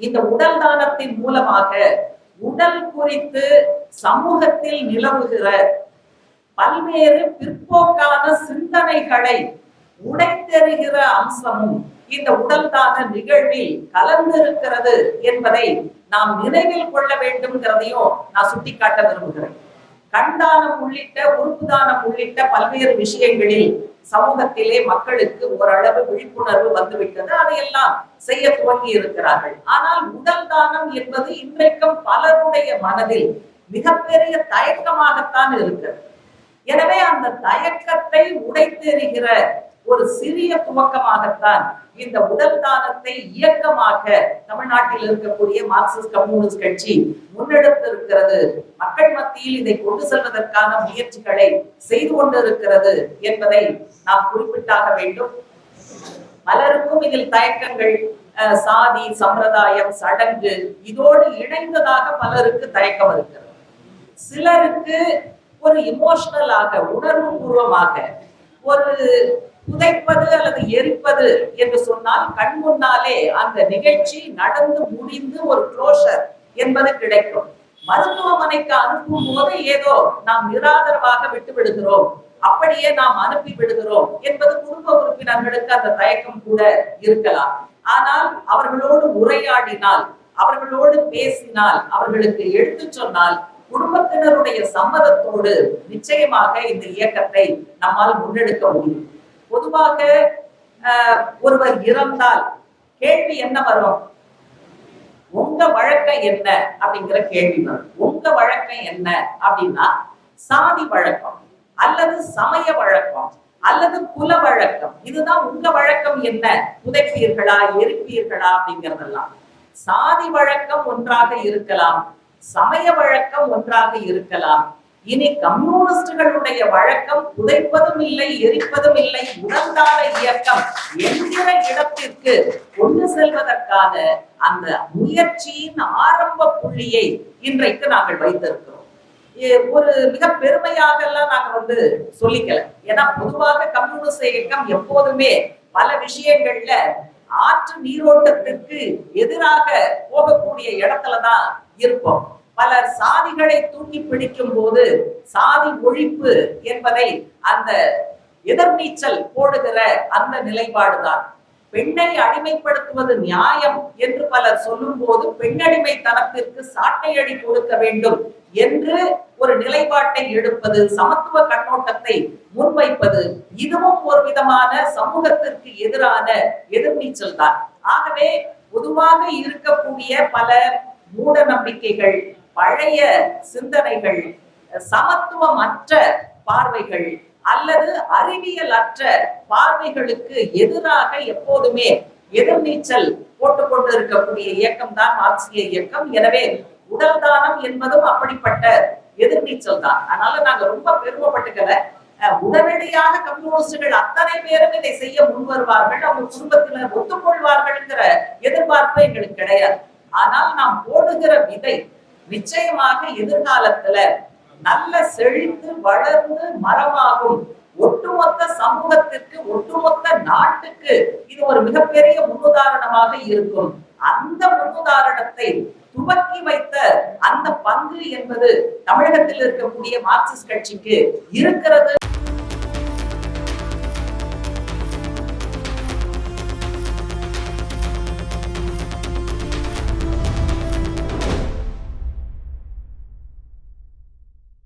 இந்த உடல் தானத்தின் மூலமாக உடல் குறித்து சமூகத்தில் நிலவுகிற பல்வேறு பிற்போக்கான சிந்தனைகளை உடைத்தெறுகிற அம்சமும் இந்த உடல் தான நிகழ்வில் கலந்திருக்கிறது என்பதை நாம் நினைவில் கொள்ள வேண்டும்ங்கிறதையும் நான் சுட்டிக்காட்ட விரும்புகிறேன். கண்தானம் உள்ளிட்ட உறுப்பு தானம் உள்ளிட்ட பல்வேறு விஷயங்களில் சமூகத்திலே மக்களுக்கு ஓரளவு விழிப்புணர்வு வந்துவிட்டது. அதையெல்லாம் செய்ய துவங்கி இருக்கிறார்கள். ஆனால் உடல் தானம் என்பது இன்றைக்கும் பலருடைய மனதில் மிகப்பெரிய தயக்கமாகத்தான் இருக்கிறது. எனவே அந்த தயக்கத்தை உடைத்தெறிகிற ஒரு சிறிய துவக்கமாகத்தான் இந்த உடல் தானத்தை இயக்கமாக தமிழ்நாட்டில் இருக்கக்கூடிய மார்க்சிஸ்ட் கம்யூனிஸ்ட் கட்சி முன்னெடுத்திருக்கிறது. மக்கள் மத்தியில் இதை கொண்டு செல்வதற்கான முயற்சிகளை செய்து கொண்டிருக்கிறது என்பதை நாம் குறிப்பிட்டாக வேண்டும். பலருக்கும் இதில் தயக்கங்கள் அஹ், சாதி சம்பிரதாயம் சடங்கு இதோடு இணைந்ததாக பலருக்கு தயக்கம் இருக்கிறது. சிலருக்கு ஒரு இமோஷனலாக உணர்வு பூர்வமாக ஒரு புதைப்பது அல்லது எரிப்பது என்று சொன்னால் கண் முன்னாலே அந்த நிகழ்ச்சி நடந்து முடிந்து ஒரு க்ளோஷர் என்பது கிடைக்கும். மருத்துவமனைக்கு அனுப்பும் போது ஏதோ நாம் நிராதரவாக விட்டு விடுகிறோம் அப்படியே நாம் அனுப்பி விடுகிறோம் என்பது குடும்ப உறுப்பினர்களுக்கு அந்த தயக்கம் கூட இருக்கலாம். ஆனால் அவர்களோடு உரையாடினால் அவர்களோடு பேசினால் அவர்களுக்கு எடுத்துச் சொன்னால் குடும்பத்தினருடைய சம்மதத்தோடு நிச்சயமாக இந்த இயக்கத்தை நம்மால் முன்னெடுக்க முடியும். பொதுவாக ஒருவர் இறந்தால் கேள்வி என்ன வரும்? உங்க வழக்கம் என்ன? அப்படிங்கிற கேள்வி வரும். உங்க வழக்கம் என்ன? அப்படின்னா சாதி வழக்கம் அல்லது சமய வழக்கம் அல்லது குல வழக்கம். இதுதான் உங்க வழக்கம் என்ன? புதைப்பீர்களா? எரிப்பீர்களா? அப்படிங்கறதெல்லாம். சாதி வழக்கம் ஒன்றாக இருக்கலாம் சமய வழக்கம் ஒன்றாக இருக்கலாம். இனி கம்யூனிஸ்டுகளுடைய வழக்கம் புதைப்பதும் இல்லை எரிப்பதும் இல்லை உடன்தான இயக்கம் என்கிற இடத்திற்கு கொண்டு செல்வதற்கான அந்த முயற்சியின் ஆரம்ப புள்ளியை இன்றைக்கு நாங்கள் வைத்திருக்கிறோம். ஒரு மிக பெருமையாக எல்லாம் நாங்க வந்து சொல்லிக்கல. ஏன்னா பொதுவாக கம்யூனிஸ்ட் இயக்கம் எப்போதுமே பல விஷயங்கள்ல ஆற்று நீரோட்டத்திற்கு எதிராக போகக்கூடிய இடத்துலதான் இருப்போம். பலர் சாதிகளை தூக்கி பிடிக்கும் போது சாதி ஒழிப்பு என்பதை அந்த எதிர்நீச்சல் போடுகிற அந்த நிலைப்பாடுதான். பெண்ணை அடிமைப்படுத்துவது நியாயம் என்று பலர் சொல்லும் போது பெண்ணடிமைத்தனத்திற்கு சாட்டையடி கொடுக்க வேண்டும் என்று ஒரு நிலைப்பாட்டை எடுப்பது சமத்துவ கண்ணோட்டத்தை முன்வைப்பது இதுவும் ஒரு விதமான சமூகத்திற்கு எதிரான எதிர்நீச்சல் தான் ஆகவே பொதுவாக இருக்கக்கூடிய பல மூட நம்பிக்கைகள் பழைய சிந்தனைகள் சமத்துவமற்ற பார்வைகள் அல்லது அறிவியல் அற்ற பார்வைகளுக்கு எதிராக எப்போதுமே எதிர்நீச்சல் போட்டுக் கொண்டிருக்கக்கூடிய இயக்கம் தான் மார்க்சிய இயக்கம். எனவே உடல் தானம் என்பதும் அப்படிப்பட்ட எதிர்நீச்சல் தான். அதனால நாங்க ரொம்ப பெருமைப்பட்டுக்கல. அஹ், உடனடியாக கம்யூனிஸ்டுகள் அத்தனை பேரும் இதை செய்ய முன் வருவார்கள் அவங்க குடும்பத்தினர் ஒத்துக்கொள்வார்கள்ங்கிற எதிர்பார்ப்பு எங்களுக்கு கிடையாது. ஆனால் நாம் போடுகிற விதை நிச்சயமாக எதிர்காலத்துல நல்ல செழித்து வளர்ந்து மரமாகும். ஒட்டுமொத்த சமூகத்திற்கு ஒட்டுமொத்த நாட்டுக்கு இது ஒரு மிகப்பெரிய முன்னுதாரணமாக இருக்கும். அந்த முன்னுதாரணத்தை துவக்கி வைத்த அந்த பங்கு என்பது தமிழகத்தில் இருக்கக்கூடிய மார்க்சிஸ்ட் கட்சிக்கு இருக்கிறது.